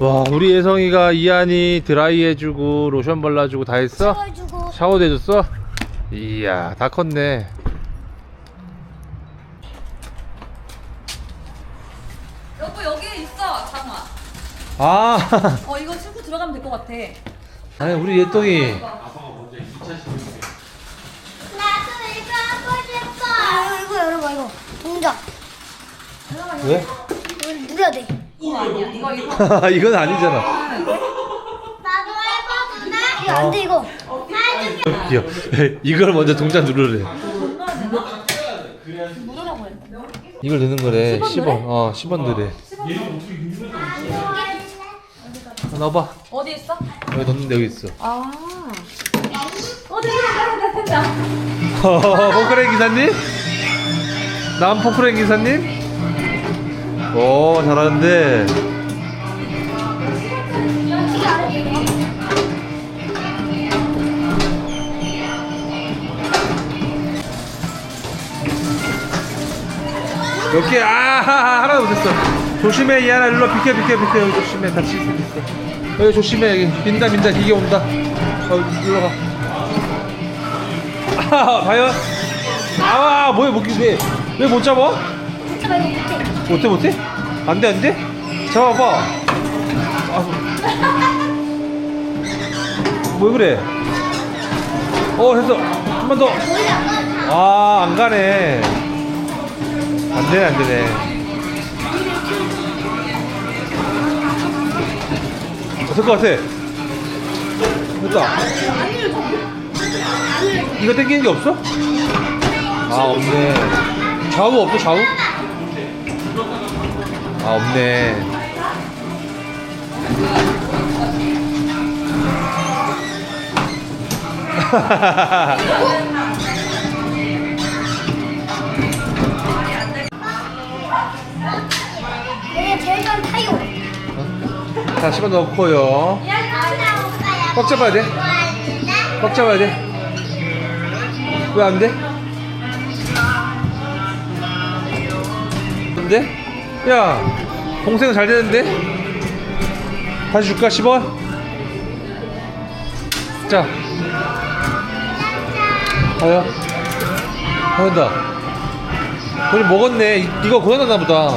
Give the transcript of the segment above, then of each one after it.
와 우리 예성이가 이한이 드라이 해주고 로션 발라주고 다 했어? 샤워해주고. 샤워도 해줬어? 이야 다 컸네. 여보 여기 있어. 잠깐만. 아. 어 이거 싣고 들어가면 될 것 같아. 아니 우리 예똥이. 나도 이거 하고 싶어 아 이거 열어봐 이거. 동작 왜? 이거 누려야 돼 이거 아니야? 이거 이거 이건 아니잖아. 나도 해봐도 돼? 이거 안 돼 이거 해줄게 귀여워. 이걸 먼저 동작 누르래. 했는데 이걸 넣는 거래. 10원 10원 어. 10원 넣으래. 어, 넣어봐. 어디 있어? 여기 넣는데 여기 있어. 아. 어디 있어? 됐다 포크레인 기사님? 남 포크레인 기사님? 오 잘하는데. 이렇게 아 하나 못했어. 조심해 이하나. 일로 와. 비켜 비켜 비켜. 조심해. 다칠 수도 있어. 여기 조심해 여기. 민다 민다. 기계 온다. 어 일로 가 아, 과연? 아, 뭐야, 못, 왜, 왜 못 잡아? 이거 못해 못해, 못해? 안 돼, 안 돼? 잡아봐. 아, 뭐 그래? 어, 했어. 한 번 더. 머리 안 가잖아 아, 안 가네. 안 되네, 안 되네. 될것 같아. 됐다. 이거 땡기는 게 없어? 아, 없네. 좌우 없어, 좌우? 아, 없네. 타요 자, 씹어 넣고요. 꽉 잡아야 돼. 꽉 잡아야 돼. 왜 안 돼? 안 돼? 야, 동생은 잘 되는데? 다시 줄까, 10원? 자. 가요. 가온다. 돈이 먹었네. 이- 이거 고장났나 보다.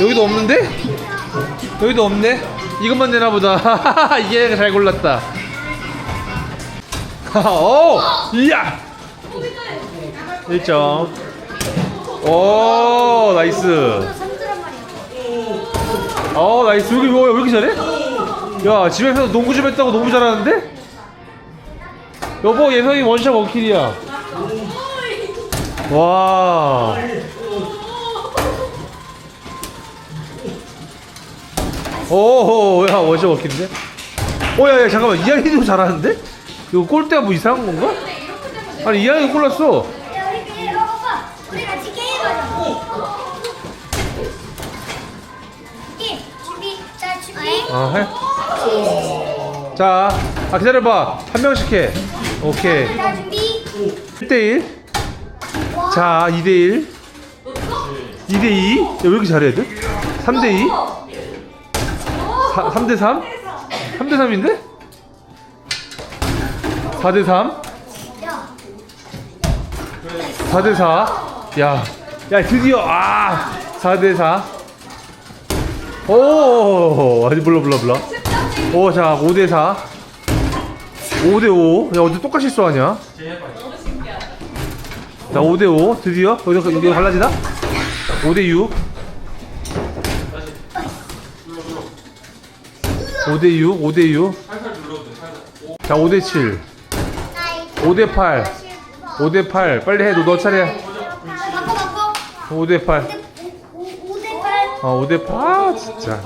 여기도 없는데? 여기도 없네? 이것만 되나 보다. 이게 잘 골랐다. 오! 이야! 1점. 오, 나이스. 어, 나이스. 여기 뭐, 왜 이렇게 잘해? 야, 집에서 농구 좀 했다고 너무 잘하는데? 여보, 예성이 원샷 원킬이야. 와. 오, 야, 원샷 원킬인데? 오, 야, 야, 잠깐만. 이하이도 잘하는데? 이거 골대가 뭐 이상한 건가? 아니, 이하이가 골랐어. 아, 해? 자, 아, 기다려봐. 한 명씩 해. 오케이. 자 준비 1대1. 자, 2대1. 2대2. 야, 왜 이렇게 잘해, 애들? 3대2. 3대 3? 3대 3인데? 4대3. 야 4대 4. 야, 야, 드디어, 아! 4대 4. 오, 아니, 불러, 불러, 불러. 오, 자, 5대 4. 5대 5. 야, 어디 똑같이 쏘하냐? 자, 5대 5. 드디어. 여기서, 여기 갈라지나? 5대 6. 5대6, 5대6. 자, 5대7. 5대8. 5대8. 빨리 해. 너, 너 차례야. 바꿔 바꿔 5대8. 5대 8 어, 5대8. 아, 진짜.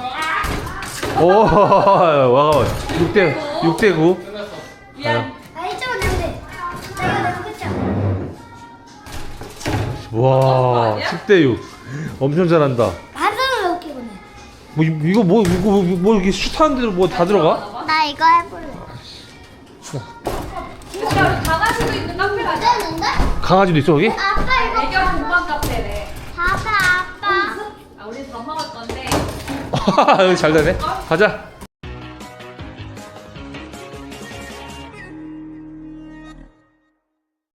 오, 와가 6대, 6대9. 미안 아 1점은 되는데 자 이거 내가 끝이야 와, 10대6. 엄청 잘한다. 뭐, 이- 이거 뭐, 이거 뭐, 뭐 이렇게 슛하는데도 뭐다 들어가? 나 이거 해볼래 진짜 우리 강아지도 있는 카페 가자. 되는데? 강아지도 있어 거기? 아빠 이거 애견 공방 카페래. 봐봐 아빠. 아 우리 밥 먹을 건데. 여기 잘 되네 가자